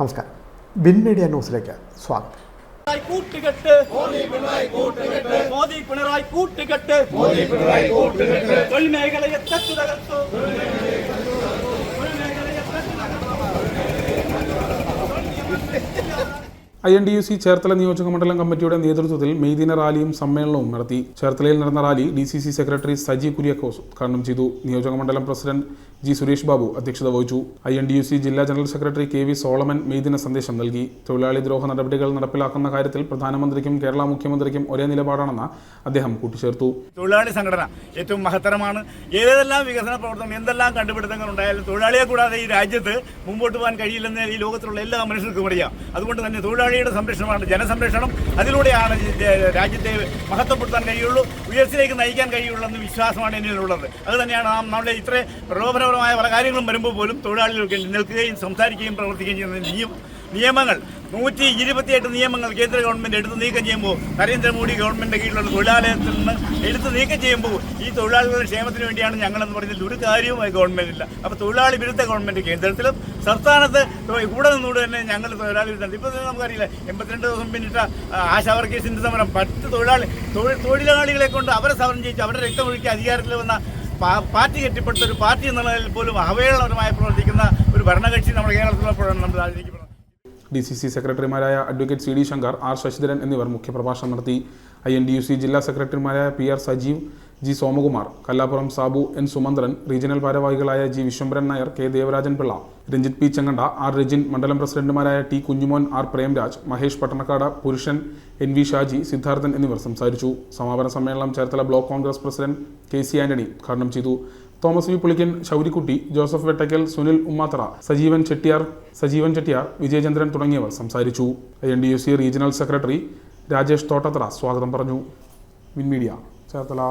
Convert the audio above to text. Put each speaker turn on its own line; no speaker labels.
നമസ്കാരം. Win media ന്യൂസിലേക്ക് സ്വാഗതം.
കൂട്ടുകെട്ട്. മോദി പിണറായി കൂട്ടുകെട്ട്. തച്ചു തകർത്തു.
I N T U C Cherthala നിയോജക മണ്ഡലം കമ്മിറ്റിയുടെ നേതൃത്വത്തിൽ മെയ്ദിന റാലിയും സമ്മേളനവും നടത്തി. ചേർത്തലയിൽ നടന്ന rally D C C secretary Saji Kuriakose ഉദ്ഘാടനം ചെയ്തു. നിയോജക മണ്ഡലം പ്രസിഡന്റ് ജി സുരേഷ് ബാബു അധ്യക്ഷത വഹിച്ചു. I N T U C ജില്ലാ general secretary K V Solomon മെയ്ദിന സന്ദേശം നൽകി. തൊഴിലാളി ദ്രോഹ നടപടികൾ നടപ്പിലാക്കുന്ന കാര്യത്തിൽ പ്രധാനമന്ത്രിക്കും കേരള മുഖ്യമന്ത്രിക്കും ഒരേ നിലപാടാണെന്ന് അദ്ദേഹം കൂട്ടിച്ചേർത്തു.
തൊഴിലാളി സംഘടന ഏറ്റവും മഹത്തരമാണ്. ഏതെല്ലാം വികസന പ്രവർത്തനം എന്തെല്ലാം കണ്ടുപിടുത്തങ്ങൾ ഉണ്ടായാലും തൊഴിലാളിയെ കൂടാതെ ഈ രാജ്യത്ത് മുമ്പോട്ട് പോകാൻ കഴിയില്ലെന്ന് ഈ ലോകത്തിലുള്ള എല്ലാ മനുഷ്യർക്കും അറിയാം. അതുകൊണ്ട് തന്നെ തൊഴിലാളിയുടെ സംരക്ഷണമാണ് ജനസംരക്ഷണം. അതിലൂടെയാണ് രാജ്യത്തെ മഹത്വപ്പെടുത്താൻ കഴിയുള്ളൂ ഉയർച്ചയിലേക്ക് നയിക്കാൻ കഴിയുള്ളൂ എന്ന വിശ്വാസമാണ് എന്നിലുള്ളത് അത് തന്നെയാണ് നമ്മുടെ ഇത്ര പ്രലോഭനപരമായ പല കാര്യങ്ങളും വരുമ്പോൾ പോലും തൊഴിലാളികൾക്ക് നിൽക്കുകയും സംസാരിക്കുകയും പ്രവർത്തിക്കുകയും ചെയ്യുന്ന നിയമം നിയമങ്ങൾ നൂറ്റി ഇരുപത്തിയെട്ട് നിയമങ്ങൾ കേന്ദ്ര ഗവൺമെന്റ് എടുത്ത് നീക്കം ചെയ്യുമ്പോൾ നരേന്ദ്രമോദി ഗവൺമെന്റ് കീഴിലുള്ള തൊഴിലാലയത്തിൽ നിന്ന് എടുത്ത് നീക്കം ചെയ്യുമ്പോൾ ഈ തൊഴിലാളികളുടെ ക്ഷേമത്തിന് വേണ്ടിയാണ് ഞങ്ങളെന്ന് പറയുന്നതിൽ ഒരു കാര്യവുമായി ഗവൺമെന്റ് ഇല്ല. അപ്പോൾ തൊഴിലാളി വിരുദ്ധ ഗവൺമെന്റ് കേന്ദ്രത്തിലും സംസ്ഥാനത്ത് കൂടെ നിന്നുകൊണ്ട് തന്നെ ഞങ്ങൾ തൊഴിലാളി വിരുദ്ധ ഇപ്പോൾ നമുക്കറിയില്ല. എൺപത്തിരണ്ട് ദിവസം പിന്നിട്ട ആ, ആശാ വർക്കേഴ്സിന്റെ സമരം. പത്ത് തൊഴിലാളി തൊഴിലാളികളെ കൊണ്ട് അവരെ സമരം ചെയ്യിച്ച് അവരുടെ രക്തമൊഴുക്കി അധികാരത്തിൽ വന്ന പാർട്ടി കെട്ടിപ്പടുത്ത ഒരു പാർട്ടി എന്നുള്ളതിൽ പോലും അവഹേളനപരമായി പ്രവർത്തിക്കുന്ന ഒരു ഭരണകക്ഷി നമ്മുടെ കേരളത്തിലുള്ളപ്പോഴാണ് നമ്മൾ ആചരിക്കപ്പെടുന്നത്
ഡി സി സി സെക്രട്ടറിമാരായ advocate C D Shankar R Sasidharan എന്നിവർ മുഖ്യപ്രഭാഷണം നടത്തി. I N T U C ജില്ലാ സെക്രട്ടറിമാരായ P R Sajeev G Somakumar Kallappuram Sabu N Sumanthran regional ഭാരവാഹികളായ G Viswambharan Nair K Devarajan Pillai Ranjith P Chenganda R Rajin മണ്ഡലം പ്രസിഡന്റുമാരായ T Kunjumon R Premraj Mahesh Pattanakkad Purushan N V Shaji Sidharthan എന്നിവർ സംസാരിച്ചു. സമാപന സമ്മേളനം Cherthala block Congress president K C Antony ഉദ്ഘാടനം ചെയ്തു. Thomas V Pulickan Shourikutty Joseph Vettakkal Sunil Ummathara Sajeevan Chettiyar Sajeevan Chettiyar Vijayachandran തുടങ്ങിയവർ സംസാരിച്ചു. N T U C regional secretary Rajesh Thottathra സ്വാഗതം പറഞ്ഞു. മിൻ മീഡിയ ചേർത്തല.